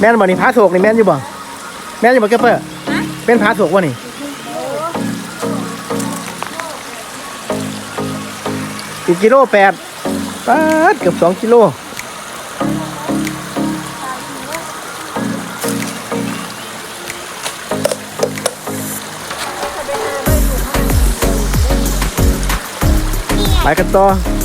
แม่นบ่นี่พาโศกนี่แม่นอยู่บ่แม่นอยู่บ่แกเปอร์เป็นพาโศกวะนี่อีกกิโลแปดปาดเกือบสองกิโลไปกันต่อ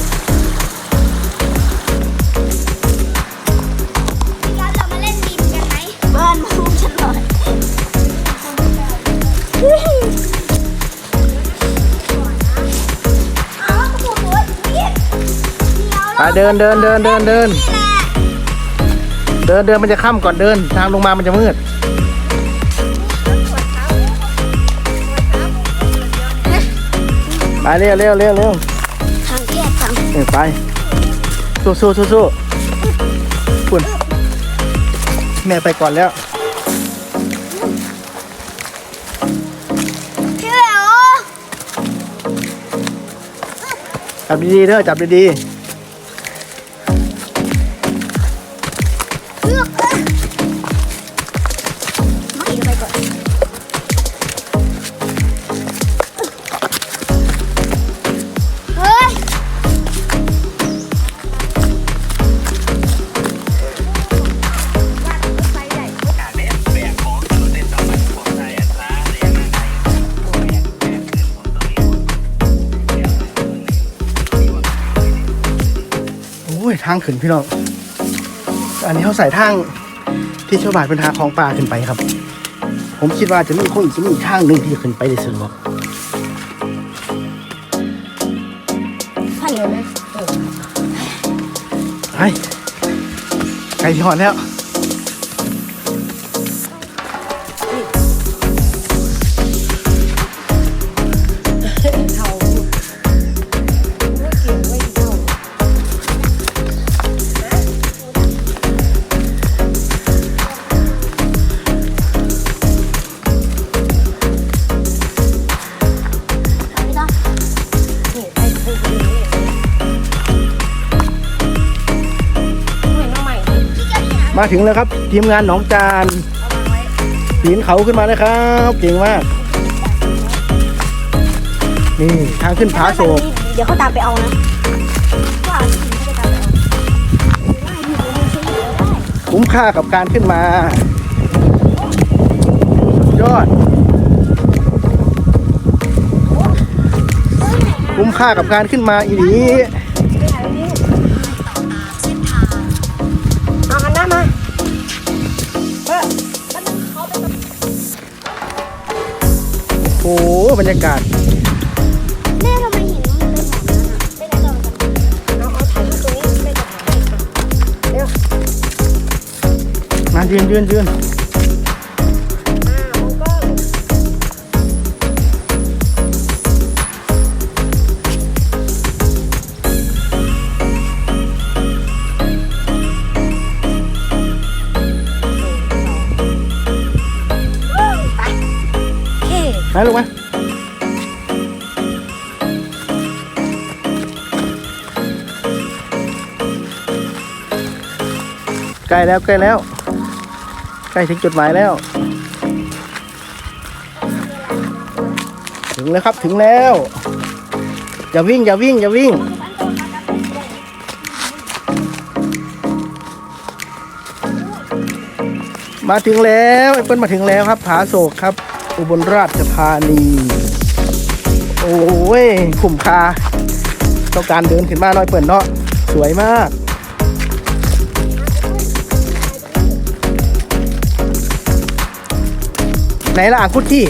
เดินเดินเดินเดินเดินเดินเดินเดินมันจะค่ำก่อนเดิน ทางลงมามันจะมืด ไปเร็วเร็วเร็วเร็วทางแยกทางเออไป สู้สู้สู้สู้ปุ่นแม่ไปก่อนแล้วจับดีๆเด้อจับดีเยทางขึ้นพี่น้อง อันนี้เขาใส่ทางที่ชาวบ้านเป็นทางของป่าขึ้นไปครับ ผมคิดว่าจะมีคงอีกจะมีอีกทางหนึ่งที่จะขึ้นไปได้สะดวกพันเลยไหมไปไกลที่หอดแล้ว มาถึงแล้วครับ ทีมงานหนองจานปีนเขาขึ้นมานะครับเก่งมาก นี่ทางขึ้นผาโศกเดี๋ยวเขาตามไปเอานะว่าเขาจะตามไปเอาคุ้มค่ากับการขึ้นมาสุดยอด คุ้มค่ากับการขึ้นมาอีนี้เบรรยากาศ แม่ทำไมหินมันเป็นแบบนั้นอะเป็นอะไรกันเอาเอาถ่ายรูปตรงนี้แม่จะถ่ายให้อะเร็วมายืนยืนยืนอ่ามองกล้องมาลูกม ใกล้แล้วใกล้แล้ว ใกล้ถึงจุดหมายแล้ว ถึงแล้วครับถึงแล้ว อย่าวิ่งอย่าวิ่งอย่าวิ่ง มาถึงแล้วไอ้เปิ้ลมาถึงแล้วครับผาโศกครับ อุบลราชธานี โอ้ยคุ้มค่าต้องการเดินขึ้นมาหน่อยเปิดเนาะสวยมาก นล่ะอ่างคุดที่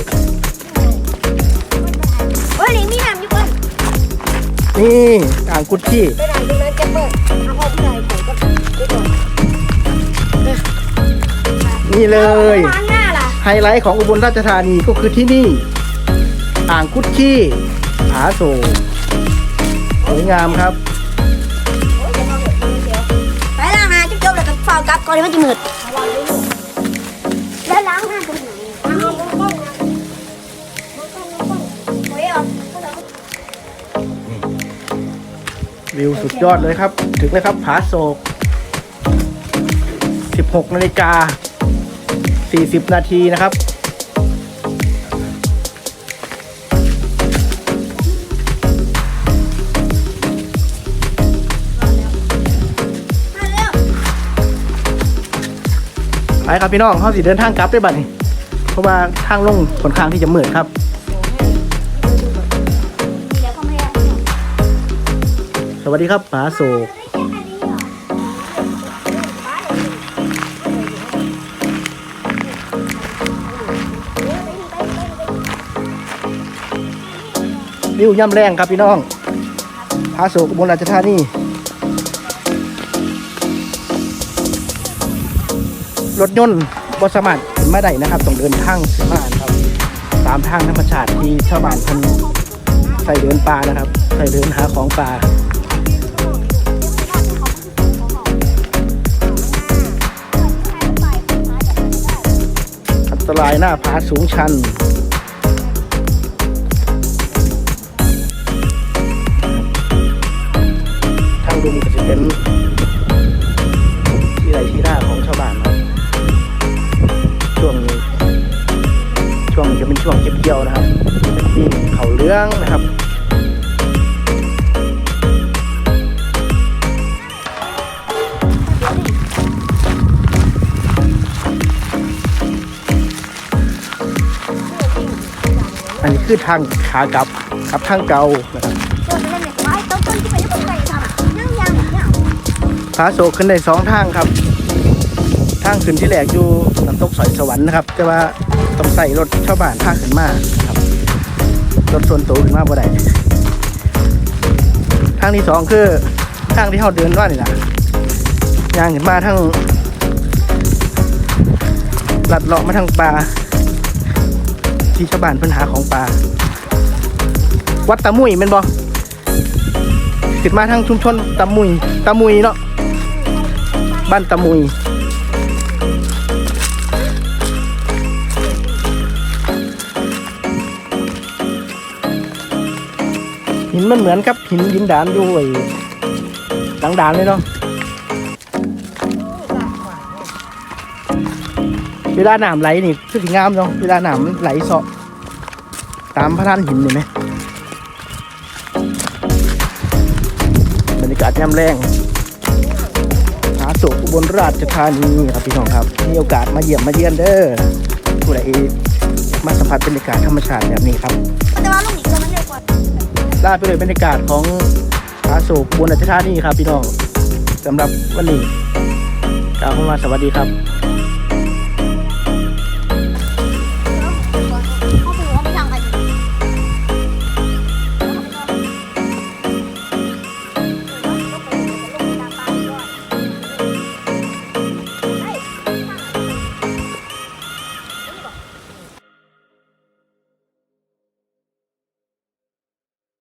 เฮ้ยนี่มีน้ำอยู่เปิ้ลนี่อ่างคุดที่ไปไหนตรงนั้นแกเปิดเอาพ่อผู้ใหญ่ผมก็ไปก่อนนี่เลยล้างหน้าล่ะไฮไลท์ของอุบลราชธานีก็คือที่นี่ อ่างคุดขี้ผาโศกสวยงามครับไปล้างหน้าจุ๊บๆแล้วก็เฝ้ากลับก่อนที่มันจะมืดแล้วล้างหน้าตรงไหน วิวสุดยอดเลยครับ ถึงแล้วครับผาโศก 16 นาฬิกา 40 นาทีนะครับ ไปครับพี่น้องเขาสิเดินทางกลับได้บัดนี้ เพราะว่าทางลงค่อนข้างที่จะมืดครับ สวัสดีครับป๋าโศกวิวย่ำแรงครับพี่น้องพาโศกอุบลราชธานีรถยนต์บสามารถขึ้นมาได้นะครับต้องเดินทางมานครับตามทางธรรมชาติที่ชาวบ้านเพันใส่เดินป่านะครับ ใส่เดินหาของป่า รายหน้าผาสูงชัน ทางดุมก็จะเป็นที่ไรที่หน้าของชาวบ้านนะช่วงนี้ช่วงนี้จะเป็นช่วงเก็บเกี่ยวนะครับเป็นที่เขาเลื้องนะครับ อันนี้คือทางขากลับครับทางเก่านะครับฟ้างเนี่ยพาโศกขึ้นได้สองทางครับ ทางขึ้นที่แรกอยู่น้ำตกสอยสวรรค์นะครับ แต่ว่าต้องใส่รถชาวบ้านพาขึ้นมาครับรถส่วนตัวขึ้นมาบ่ได้ทางที่สองคือทางที่เขาเดินว่านี่แหละย่างขึ้นมาทางลัดเลาะมาทางป่า ที่ชาวบ้านเพิ่นหาของป่า วัดตะมุยแม่นบ่ขึ้นมาทางชุมชนตะมุยตะมุยเนาะบ้านตะมุยหินมันเหมือนกับหินยินดานอยู่ไอ้หลังดานเลยเนาะ เวลาหน้ำไหลนี่คือสิงามเนาะเวลาหน้ำมันไหลเสาะตามพระท่านหินเห็นไหมบรรยากาศยามแรงหาโศกอุบลราชธานีครับพี่น้องครับ มีโอกาสมาเยี่ยมมาเยือนเด้อผู้ใดมาสัมผัสบรรยากาศธรรมชาติแบบนี้ครับแต่ว่าลูกหนีตัวมันเร็วกว่าลาไปเลยบรรยากาศของหาโศกอุบลราชธานีครับพี่น้องสำหรับวันนี้กล่าวคำว่าสวัสดีครับ